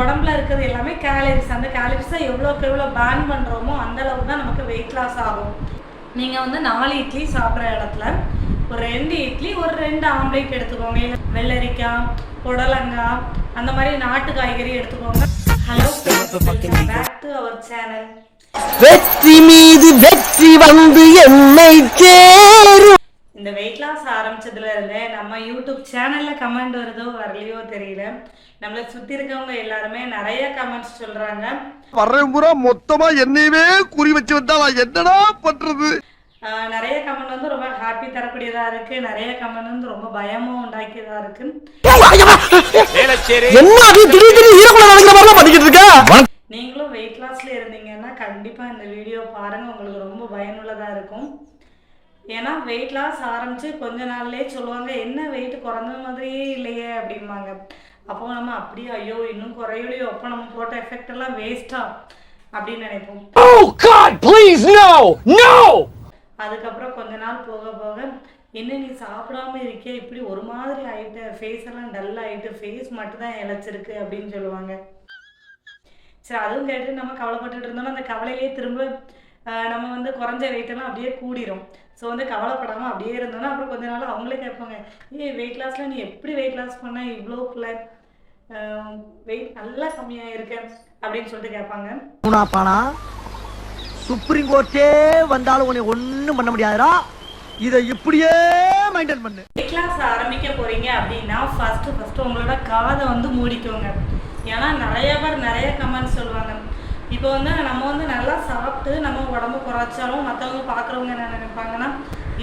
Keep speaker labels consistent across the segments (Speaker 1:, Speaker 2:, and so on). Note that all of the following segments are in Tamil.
Speaker 1: உடம்புல இருக்கிறது எல்லாமே கேலரிஸ் அந்த கேலரிஸை எவ்வளோக்கு எவ்வளோ பேன் பண்ணுறோமோ அந்த அளவுக்கு தான் நமக்கு வெயிட் லாஸ் ஆகும். நீங்கள் வந்து நாலு இட்லி சாப்பிட்ற இடத்துல ஒரு ரெண்டு இட்லி ஒரு ரெண்டு ஆம்லேட் எடுத்துக்கோங்க. வெள்ளரிக்காய் புடலங்காய் அந்த மாதிரி நாட்டு காய்கறி எடுத்துக்கோங்க. Hello back to our channel
Speaker 2: வெற்றி மீது வெற்றி வந்து என்னை சேரும்
Speaker 1: இந்த வெயிட் லாஸ் ஆரம்பிச்சதுல இருந்தே நம்ம யூடியூப் சேனல்ல கமெண்ட் வருதோ வரலையோ தெரியல. நம்மளை சுத்தி இருக்கவங்க எல்லாருமே நிறைய கமெண்ட்ஸ் சொல்றாங்க.
Speaker 3: வர்றேன் பூரா மொத்தமா என்னையவே குறி வச்சு வந்தா நான் என்னடா பண்றது?
Speaker 1: ஆஹ் நிறைய கமெண்ட் வந்து ரொம்ப ஹாப்பி தரக்கூடியதா இருக்கு. நிறைய கமெண்ட் வந்து ரொம்ப பயமும் உண்டாக்கியதா இருக்கு.
Speaker 2: என்ன அது? திடீர் திடீர் ஹீரோக்குள்ள நடக்கிற மாதிரிலாம் பண்ணிக்கிட்டு இருக்க?
Speaker 1: நீங்களும் வெயிட் லாஸ்ல இருந்தீங்கன்னா கண்டிப்பா இந்த வீடியோ பாருங்க. உங்களுக்கு ரொம்ப பயனுள்ளதா இருக்கும். ஏன்னா வெயிட் லாஸ் ஆரம்பிச்சு கொஞ்ச நாள்லயே சொல்லுவாங்க என்ன வெயிட் குறைஞ்ச மாதிரியே இல்லையே அப்படிம்பாங்க. அப்போ நம்ம அப்படியே ஐயோ இன்னும் குறையலையோ அப்போ நம்ம போட்ட எஃபெக்ட் எல்லாம் வேஸ்டா அப்படின்னு நினைப்போம்.
Speaker 2: Oh!
Speaker 1: அதுக்கப்புறம் கொஞ்ச நாள் போக போக என்ன நீ சாப்பிடாம இருக்கிய? இப்படி ஒரு மாதிரி ஆயிட்ட. ஃபேஸ் எல்லாம் டல் ஆயிட்டு. ஃபேஸ் மட்டும் தான் இழைச்சிருக்கு அப்படின்னு சொல்லுவாங்க. சரி அதுவும் கேட்டு நம்ம கவலைப்பட்டுட்டு இருந்தோம்னா அந்த கவலையிலேயே திரும்ப நம்ம வந்து குறைஞ்ச எல்லாம் அப்படியே கூடிரும். ஸோ வந்து கவலைப்படாமல் அப்படியே இருந்தோம்னா அப்புறம் கொஞ்ச நாள் அவங்களே கேட்பாங்க ஏய் வெயிட் லாஸ்ல நீ எப்படி வெயிட் லாஸ் பண்ண? இவ்வளோக்குள்ள வெயிட் நல்லா கம்மியாக இருக்க அப்படின்னு சொல்லிட்டு கேட்பாங்க.
Speaker 4: பானா சுப்ரீம் கோர்ட்டே வந்தாலும் உன்னை ஒண்ணும் பண்ண முடியாதுடா. இதை இப்படியே மெயின்டைன் பண்ணு.
Speaker 1: வெயிட் லாஸ் ஆரம்பிக்க போறீங்க அப்படின்னா ஃபர்ஸ்ட் ஃபர்ஸ்ட் உங்களோட காதை வந்து மூடிக்கோங்க. ஏன்னா நிறைய பேர் நிறைய கமெண்ட்ஸ் சொல்லுவாங்க. இப்போ வந்து நம்ம வந்து நல்லா சாப்பிட்டு நம்ம உடம்பு குறைச்சாலும் மற்றவங்க பார்க்குறவங்க என்ன நினைப்பாங்கன்னா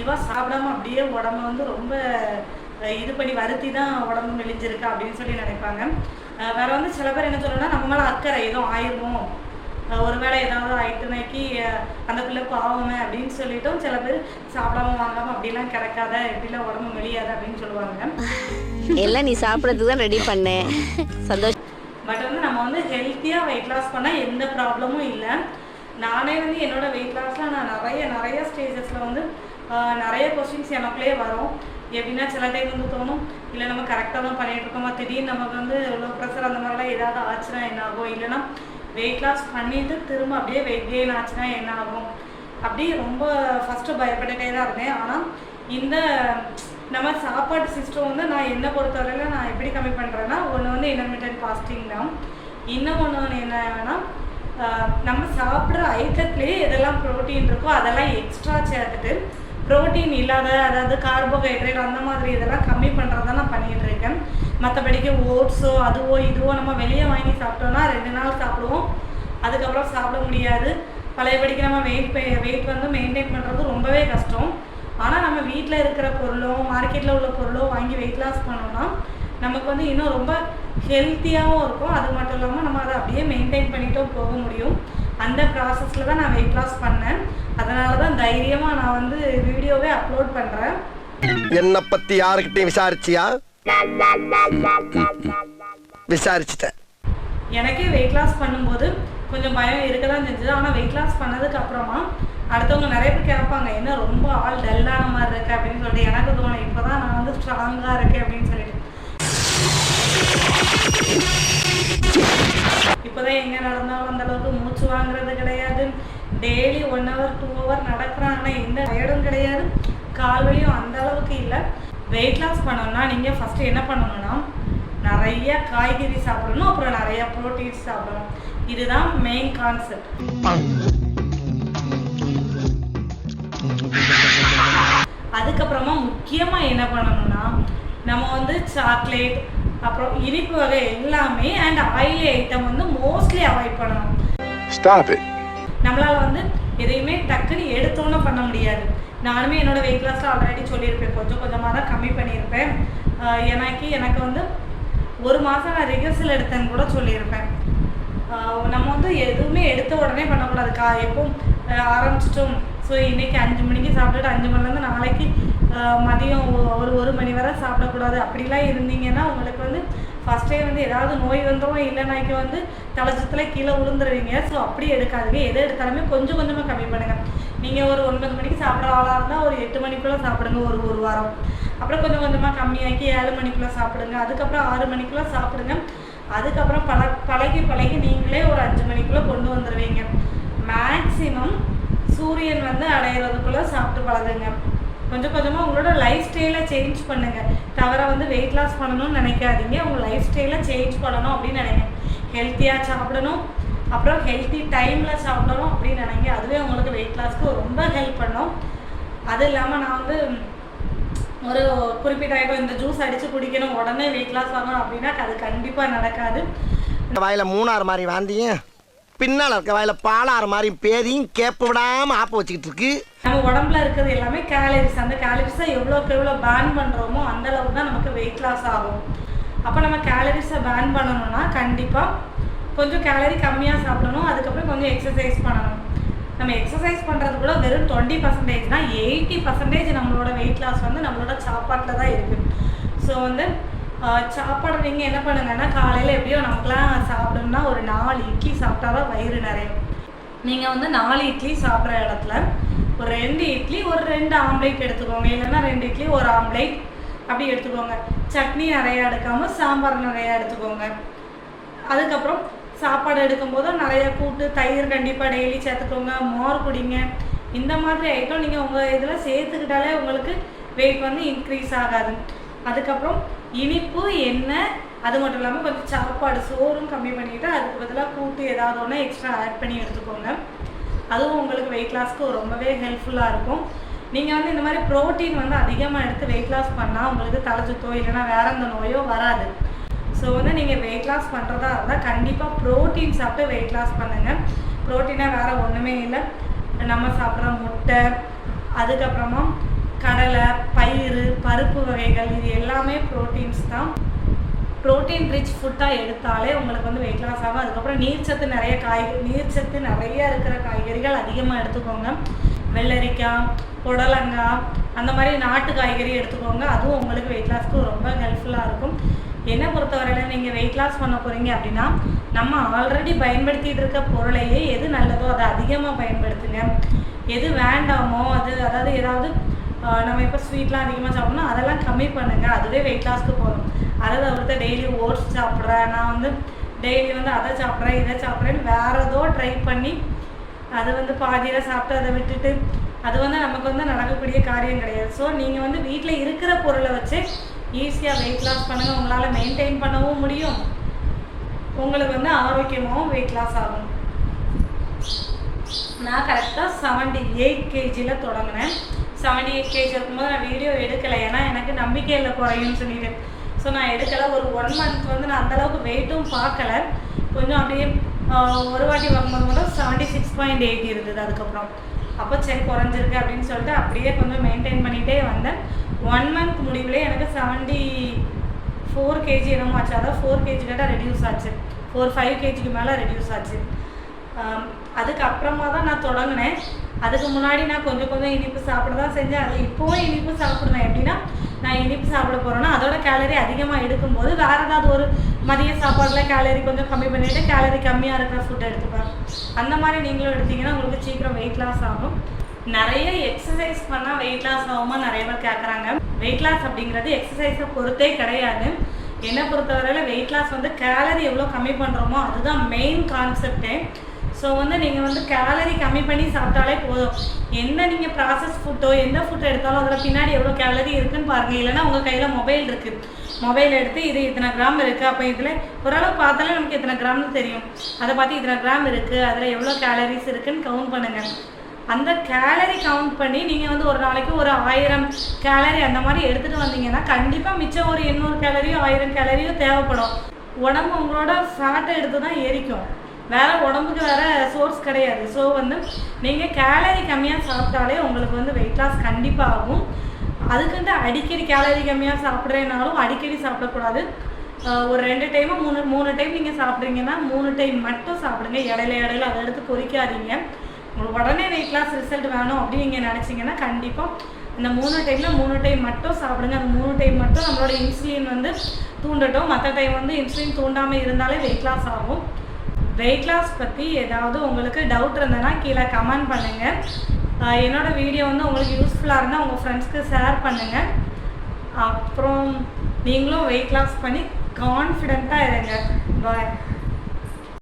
Speaker 1: இவா சாப்பிடாம அப்படியே உடம்ப வந்து ரொம்ப இது பண்ணி வருத்தி தான் உடம்பு மெலிஞ்சிருக்கா அப்படின்னு சொல்லி நினைப்பாங்க. வேற வந்து சில பேர் என்ன சொல்லணும்னா நம்ம மேலே அக்கறை எதுவும் ஆயிருமோ அஹ் ஒருவேளை ஏதாவது ஆயிட்டுனாக்கி அந்த பிள்ளை பாவமே அப்படின்னு சொல்லிட்டும் சில பேர் சாப்பிடாம வாங்காம அப்படிலாம் கிடக்காத இப்படிலாம் உடம்பு மெலியாத அப்படின்னு சொல்லுவாங்க.
Speaker 5: எல்லாம் நீ சாப்பிட்றதுக்கு தான் ரெடி பண்ணேன் சந்தோஷம்
Speaker 1: பட் வந்து நம்ம வந்து ஹெல்த்தியாக வெயிட் லாஸ் பண்ணால் எந்த ப்ராப்ளமும் இல்லை. நானே வந்து என்னோடய வெயிட் லாஸில் நான் நிறைய நிறைய ஸ்டேஜஸில் வந்து நிறைய கொஸ்டின்ஸ் எனக்குள்ளே வரும். எப்படின்னா சில டைம் வந்து தோணும் இல்லை நம்ம கரெக்டாக தான் பண்ணிட்டு இருக்கோமா? திடீர்னு நமக்கு வந்து லோ ப்ரெஷர் அந்த மாதிரிலாம் ஏதாவது ஆச்சுன்னா என்ன ஆகும்? இல்லைன்னா வெயிட் லாஸ் பண்ணிட்டு திரும்ப அப்படியே வெயிட் கெயின் ஆச்சுன்னா என்ன ஆகும்? அப்படி ரொம்ப ஃபஸ்ட்டு பயப்பட்டுட்டே தான் இருந்தேன். ஆனால் இந்த நம்ம சாப்பாட்டு சிஸ்டம் வந்து நான் என்ன பொறுத்தவரையில் நான் எப்படி கம்மி பண்ணுறேன்னா ஒன்று வந்து இன்டர்மீடியட் ஃபாஸ்டிங் தான். இன்னும் ஒன்று என்னன்னா நம்ம சாப்பிட்ற ஐட்டத்துலேயே எதெல்லாம் ப்ரோட்டீன் இருக்கோ அதெல்லாம் எக்ஸ்ட்ரா சேர்த்துட்டு ப்ரோட்டீன் இல்லாத அதாவது கார்போஹைட்ரேட் அந்த மாதிரி இதெல்லாம் கம்மி பண்ணுறது தான் நான் பண்ணிட்டு இருக்கேன். மற்றபடிக்கு ஓட்ஸோ அதுவோ இதுவோ நம்ம வெளியே வாங்கி சாப்பிட்டோம்னா ரெண்டு நாள் சாப்பிடுவோம். அதுக்கப்புறம் சாப்பிட முடியாது. பழையபடிக்கு நம்ம வெயிட் வெயிட் வந்து மெயின்டைன் பண்ணுறது ரொம்பவே கஷ்டம். வீட்டில் இருக்கிற பொருளோ மார்க்கெட்டில் உள்ள பொருளோ வாங்கி வெயிட் லாஸ் பண்ணோம்னா நமக்கு வந்து இன்னும் ரொம்ப ஹெல்த்தியாகவும் இருக்கும். அது மட்டும் இல்லாமல் நம்ம அதை அப்படியே மெயின்டைன் பண்ணிட்டும் போக முடியும். அந்த ப்ராசஸில் தான் நான் வெயிட் லாஸ் பண்ணேன். அதனால தான் தைரியமாக நான் வந்து வீடியோவே அப்லோட் பண்ணுறேன்
Speaker 3: என்ன பத்தி யாருக்கிட்டையும் விசாரிச்சியா? விசாரிச்சுட்டேன்.
Speaker 1: எனக்கே வெயிட் லாஸ் பண்ணும்போது கொஞ்சம் பயம் இருக்க தான் செஞ்சது. ஆனால் வெயிட் லாஸ் பண்ணதுக்கு அப்புறமா அடுத்தவங்க நிறைய பேர் கேட்பாங்க என்ன ரொம்ப ஆள் டல்லான மாதிரி இருக்கு? அப்படின்னு சொல்லிட்டு எனக்கு தோணும் இப்போ தான் நான் வந்து ஸ்ட்ராங்காக இருக்கேன் அப்படின்னு சொல்லிட்டு. இப்போதான் எங்கே நடந்தாலும் அந்த அளவுக்கு மூச்சு வாங்குறது கிடையாது. Daily one hour two hour நடக்கிறாங்க. ஆனால் எந்த டயர்டும் கிடையாது. கால் வலியும் அந்த அளவுக்கு இல்லை. வெயிட் லாஸ் பண்ணணும்னா நீங்கள் ஃபஸ்ட்டு என்ன பண்ணணும்னா நிறைய காய்கறி சாப்பிடணும். அப்புறம் நிறைய ப்ரோட்டீன்ஸ் சாப்பிடணும். இதுதான் மெயின் கான்செப்ட் அதுக்கப்புறமா முக்கியமா என்ன பண்ணணும்னா நம்ம வந்து சாக்லேட் அப்புறம் இனிப்பு வகை எல்லாமே அண்ட் ஆயிலி ஐட்டம் வந்து மோஸ்ட்லி அவாய்ட் பண்ணணும். நம்மளால வந்து எதையுமே டக்குன்னு எடுத்தோன்னே பண்ண முடியாது. நானுமே என்னோட வெயிட் லாஸ்ல ஆல்ரெடி சொல்லியிருப்பேன். கொஞ்சம் கொஞ்சமாக தான் கம்மி பண்ணியிருப்பேன். எனக்கு எனக்கு வந்து ஒரு மாதம் நான் ரிகர்சல் எடுத்தேன்னு கூட சொல்லியிருப்பேன். நம்ம வந்து எதுவுமே எடுத்த உடனே பண்ணக்கூடாது. கா எப்போ ஆரம்பிச்சிட்டோம். ஸோ இன்னைக்கு அஞ்சு மணிக்கு சாப்பிட்டுட்டு அஞ்சு மணிலேருந்து நாளைக்கு மதியம் ஒரு ஒரு மணி வரை சாப்பிடக்கூடாது. அப்படிலாம் இருந்தீங்கன்னா உங்களுக்கு வந்து ஃபஸ்ட்டே வந்து ஏதாவது நோய் வந்துடும் இல்லைனாக்கி வந்து தலைச்சத்தில் கீழே விழுந்துருவீங்க ஸோ அப்படி எடுக்காதீங்க. எதை எடுத்தாலுமே கொஞ்சம் கொஞ்சமாக கம்மி பண்ணுங்கள் நீங்கள் ஒரு ஒன்பது மணிக்கு சாப்பிட்ற ஆளாக இருந்தால் ஒரு எட்டு மணிக்குள்ளே சாப்பிடுங்க ஒரு ஒரு வாரம். அப்புறம் கொஞ்சம் கொஞ்சமாக கம்மியாக்கி ஏழு மணிக்குள்ளே சாப்பிடுங்க. அதுக்கப்புறம் ஆறு மணிக்குள்ளே சாப்பிடுங்க. அதுக்கப்புறம் பழ பழகி பழகி நீங்களே ஒரு அஞ்சு மணிக்குள்ளே கொண்டு வந்துடுவீங்க மேக்ஸிமம் சூரியன் வந்து அடையிறதுக்குள்ளே சாப்பிட்டு பழகுங்க. கொஞ்சம் கொஞ்சமாக உங்களோட லைஃப் ஸ்டைலை சேஞ்ச் பண்ணுங்க. தவிர வந்து வெயிட் லாஸ் பண்ணணும்னு நினைக்காதீங்க. உங்கள் லைஃப் ஸ்டைலை சேஞ்ச் பண்ணணும் அப்படின்னு நினைங்க. ஹெல்த்தியாக சாப்பிடணும். அப்புறம் ஹெல்த்தி டைமில் சாப்பிடணும் அப்படின்னு நினைங்க. அதுவே உங்களுக்கு வெயிட் லாஸ்க்கு ரொம்ப ஹெல்ப் பண்ணும். அது இல்லாமல் நான் வந்து ஒரு குறிப்பிட்ட ஐட்டம் இந்த ஜூஸ் அடித்து குடிக்கணும் உடனே வெயிட் லாஸ் ஆகணும் அப்படின்னா அது கண்டிப்பாக நடக்காது.
Speaker 4: வாயில் மூணாறு மாதிரி வாந்தியும் பின்னால் இருக்க வாயில பாலாறு மாதிரி பேதியும் கேப்ப விடாம ஆப்ப வச்சுக்கிட்டு இருக்கு.
Speaker 1: நம்ம உடம்புல இருக்கிறது எல்லாமே கேலரிஸ் அந்த கேலரிஸை எவ்வளோக்கு எவ்வளோ பேன் பண்ணுறோமோ அந்த அளவுக்கு தான் நமக்கு வெயிட் லாஸ் ஆகும். அப்போ நம்ம கேலரிஸை பேன் பண்ணணும்னா கண்டிப்பாக கொஞ்சம் கேலரி கம்மியாக சாப்பிடணும். அதுக்கப்புறம் கொஞ்சம் எக்ஸசைஸ் பண்ணணும். நம்ம எக்ஸசைஸ் பண்ணுறது கூட வெறும் டுவெண்ட்டி பர்சன்டேஜ்னால் எயிட்டி பர்சன்டேஜ் நம்மளோட வெயிட் லாஸ் வந்து நம்மளோட சாப்பாட்டில் தான் இருக்குது ஸோ வந்து சாப்பாடு நீங்கள் என்ன பண்ணுங்கன்னா காலையில் எப்படியோ நமக்குலாம் சாப்பிடணும்னா ஒரு நாலு இட்லி சாப்பிட்டா தான் வயிறு நிறையும். நீங்கள் வந்து நாலு இட்லி சாப்பிட்ற இடத்துல ஒரு ரெண்டு இட்லி ஒரு ரெண்டு ஆம்லேட் எடுத்துக்கோங்க. இல்லைன்னா ரெண்டு இட்லி ஒரு ஆம்லேட் அப்படி எடுத்துக்கோங்க. சட்னி நிறையா எடுக்காமல் சாம்பார் நிறையா எடுத்துக்கோங்க. அதுக்கப்புறம் சாப்பாடு எடுக்கும்போது நிறைய கூட்டு தயிர் கண்டிப்பாக டெய்லி சேர்த்துக்கோங்க. மோர் குடிங்க. இந்த மாதிரி ஐட்டம் நீங்கள் உங்கள் இதில் சேர்த்துக்கிட்டாலே உங்களுக்கு வெயிட் வந்து இன்க்ரீஸ் ஆகாது. அதுக்கப்புறம் இனிப்பு எண்ணெய் அது மட்டும் இல்லாமல் கொஞ்சம் சாப்பாடு சோறும் கம்மி பண்ணிவிட்டு அதுக்கு பதிலாக கூட்டு ஏதாவது ஒன்று எக்ஸ்ட்ரா ஆட் பண்ணி எடுத்துக்கோங்க. அதுவும் உங்களுக்கு வெயிட் லாஸ்க்கு ரொம்பவே ஹெல்ப்ஃபுல்லாக இருக்கும். நீங்கள் வந்து இந்த மாதிரி ப்ரோட்டீன் வந்து அதிகமாக எடுத்து வெயிட் லாஸ் பண்ணால் உங்களுக்கு தலை சுத்தோ இல்லைன்னா வேற எந்த நோயோ வராது. ஸோ வந்து நீங்கள் வெயிட் லாஸ் பண்ணுறதா இருந்தால் கண்டிப்பாக ப்ரோட்டீன் சாப்பிட்டு வெயிட் லாஸ் பண்ணுங்கள் ப்ரோட்டீனாக வேறு ஒன்றுமே இல்லை. நம்ம சாப்பிட்ற முட்டை அதுக்கப்புறமா கடலை எல்லாமே ப்ரோட்டீன்ஸ் தான். ப்ரோட்டீன் ரிச் ஃபுட்டாக எடுத்தாலே உங்களுக்கு வந்து வெயிட் லாஸ் ஆகும். அதுக்கப்புறம் நீர்ச்சத்து நிறைய காய்கறி நீர்ச்சத்து நிறைய இருக்கிற காய்கறிகள் அதிகமாக எடுத்துக்கோங்க. வெள்ளரிக்காய் புடலங்காய் அந்த மாதிரி நாட்டு காய்கறி எடுத்துக்கோங்க. அதுவும் உங்களுக்கு வெயிட் லாஸ்க்கு ரொம்ப ஹெல்ப்ஃபுல்லாக இருக்கும். என்னை பொறுத்தவரையில் நீங்கள் வெயிட் லாஸ் பண்ண போகிறீங்க அப்படின்னா நம்ம ஆல்ரெடி பயன்படுத்திட்டு இருக்க பொருளையே எது நல்லதோ அதை அதிகமாக பயன்படுத்துங்க. எது வேண்டாமோ அது அதாவது ஏதாவது நம்ம இப்போ ஸ்வீட்லாம் அதிகமாக சாப்பிடணும் அதெல்லாம் கம்மி பண்ணுங்கள் அதுவே வெயிட் லாஸ்க்கு போதும். அதை தவிர்த்து டெய்லி ஓட்ஸ் சாப்பிட்றேன். நான் வந்து டெய்லி வந்து அதை சாப்பிட்றேன் இதை சாப்பிட்றேன்னு வேறு ஏதோ ட்ரை பண்ணி அது வந்து பாதியில் சாப்பிட்டு அதை விட்டுட்டு அது வந்து நமக்கு வந்து நடக்கக்கூடிய காரியம் கிடையாது. ஸோ நீங்கள் வந்து வீட்டில் இருக்கிற பொருளை வச்சு ஈஸியாக வெயிட் லாஸ் பண்ணுங்கள் உங்களால் மெயின்டைன் பண்ணவும் முடியும். உங்களுக்கு வந்து ஆரோக்கியமாகவும் வெயிட் லாஸ் ஆகும். நான் கரெக்டாக செவன்டி எயிட் கேஜியில் தொடங்கினேன். செவன்டி எயிட் கேஜி இருக்கும்போது நான் வீடியோ எடுக்கலை. ஏன்னா எனக்கு நம்பிக்கை இல்லை குறையும்னு சொல்லிட்டு. ஸோ நான் எடுக்கலை. ஒரு ஒன் மந்த் வந்து நான் அந்தளவுக்கு வெயிட்டும் பார்க்கல. கொஞ்சம் அப்படியே ஒரு வாட்டி வாங்கும்போது மட்டும் செவன்ட்டி சிக்ஸ் பாயிண்ட் எயிட் இருந்தது அதுக்கப்புறம். அப்போ சரி குறைஞ்சிருக்கு அப்படின்னு சொல்லிட்டு அப்படியே கொஞ்சம் மெயின்டைன் பண்ணிகிட்டே வந்தேன். ஒன் மந்த் முடிவுலே எனக்கு செவன்ட்டி ஃபோர் கேஜி என்னமோ ஆச்சு. அதாவது ஃபோர் கேஜி கிட்ட ரெடியூஸ் ஆச்சு. ஃபோர் ஃபைவ் கேஜிக்கு மேலே ரெடியூஸ் ஆச்சு. அதுக்கப்புறமா தான் நான் தொடங்கினேன். அதுக்கு முன்னாடி நான் கொஞ்சம் கொஞ்சம் இனிப்பு சாப்பிட தான் செஞ்சேன். அது இப்போவும் இனிப்பு சாப்பிடுவேன் எப்படின்னா நான் இனிப்பு சாப்பிட போகிறேன்னா அதோட கேலரி அதிகமாக எடுக்கும்போது வேறு ஏதாவது ஒரு மதிய சாப்பாடில் கேலரி கொஞ்சம் கம்மி பண்ணிவிட்டு கேலரி கம்மியாக இருக்கிற ஃபுட் எடுத்துப்பேன். அந்த மாதிரி நீங்களும் எடுத்தீங்கன்னா உங்களுக்கு சீக்கிரம் வெயிட் லாஸ் ஆகும். நிறைய எக்ஸசைஸ் பண்ணால் வெயிட் லாஸ் ஆகுமா நிறைய பேர் கேட்குறாங்க வெயிட் லாஸ் அப்படிங்கிறது எக்ஸசைஸை பொறுத்தே கிடையாது. என்னை பொறுத்தவரையில் வெயிட் லாஸ் வந்து கேலரி எவ்வளோ கம்மி பண்ணுறோமோ அதுதான் மெயின் கான்செப்டே ஸோ வந்து நீங்கள் வந்து கேலரி கம்மி பண்ணி சாப்பிட்டாலே போதும். என்ன நீங்கள் ப்ராசஸ் ஃபுட்டோ எந்த ஃபுட் எடுத்தாலும் அதில் பின்னாடி எவ்வளோ கேலரி இருக்குன்னு பாருங்கள் இல்லைன்னா உங்கள் கையில் மொபைல் இருக்குது மொபைல் எடுத்து இது இத்தனை கிராம் இருக்குது அப்போ இதில் ஓரளவு பார்த்தாலே நமக்கு இத்தனை கிராம்னு தெரியும். அதை பார்த்து இத்தனை கிராம் இருக்குது அதில் எவ்வளோ கேலரிஸ் இருக்குதுன்னு கவுண்ட் பண்ணுங்கள் அந்த கேலரி கவுண்ட் பண்ணி நீங்கள் வந்து ஒரு நாளைக்கு ஒரு ஆயிரம் கேலரி அந்த மாதிரி எடுத்துகிட்டு வந்தீங்கன்னா கண்டிப்பாக மிச்சம் ஒரு எண்ணூறு கேலரியோ ஆயிரம் கேலரியோ தேவைப்படும். உடம்பு உங்களோட ஃபேட்டை எடுத்து தான் எரிக்கும். வேற உடம்புக்கு வேற சோர்ஸ் கிடையாது. ஸோ வந்து நீங்கள் கேலரி கம்மியாக சாப்பிட்டாலே உங்களுக்கு வந்து வெயிட் லாஸ் கண்டிப்பாக ஆகும். அதுக்குன்ட்டு அடிக்கடி கேலரி கம்மியாக சாப்பிட்றேனாலும் அடிக்கடி சாப்பிடக்கூடாது. ஒரு ரெண்டு டைமு மூணு மூணு டைம் நீங்கள் சாப்பிட்றீங்கன்னா மூணு டைம் மட்டும் சாப்பிடுங்க. இடையில இடையில அதை எடுத்து பொறிக்காதீங்க. உங்களுக்கு உடனே வெயிட் லாஸ் ரிசல்ட் வேணும் அப்படின்னு நீங்கள் நினச்சிங்கன்னா கண்டிப்பாக இந்த மூணு டைமில் மூணு டைம் மட்டும் சாப்பிடுங்க. அந்த மூணு டைம் மட்டும் நம்மளோட இன்சுலின் வந்து தூண்டட்டும். மற்ற டைம் வந்து இன்சுலின் தூண்டாமல் இருந்தாலே வெயிட் லாஸ் ஆகும். வெயிட் லாஸ் பற்றி ஏதாவது உங்களுக்கு டவுட் இருந்ததுன்னா கீழே கமெண்ட் பண்ணுங்கள் என்னோடய வீடியோ வந்து உங்களுக்கு யூஸ்ஃபுல்லாக இருந்தால் உங்கள் ஃப்ரெண்ட்ஸ்க்கு ஷேர் பண்ணுங்கள் அப்புறம் நீங்களும் வெயிட் லாஸ் பண்ணி கான்ஃபிடெண்ட்டாக இருங்க. பாய்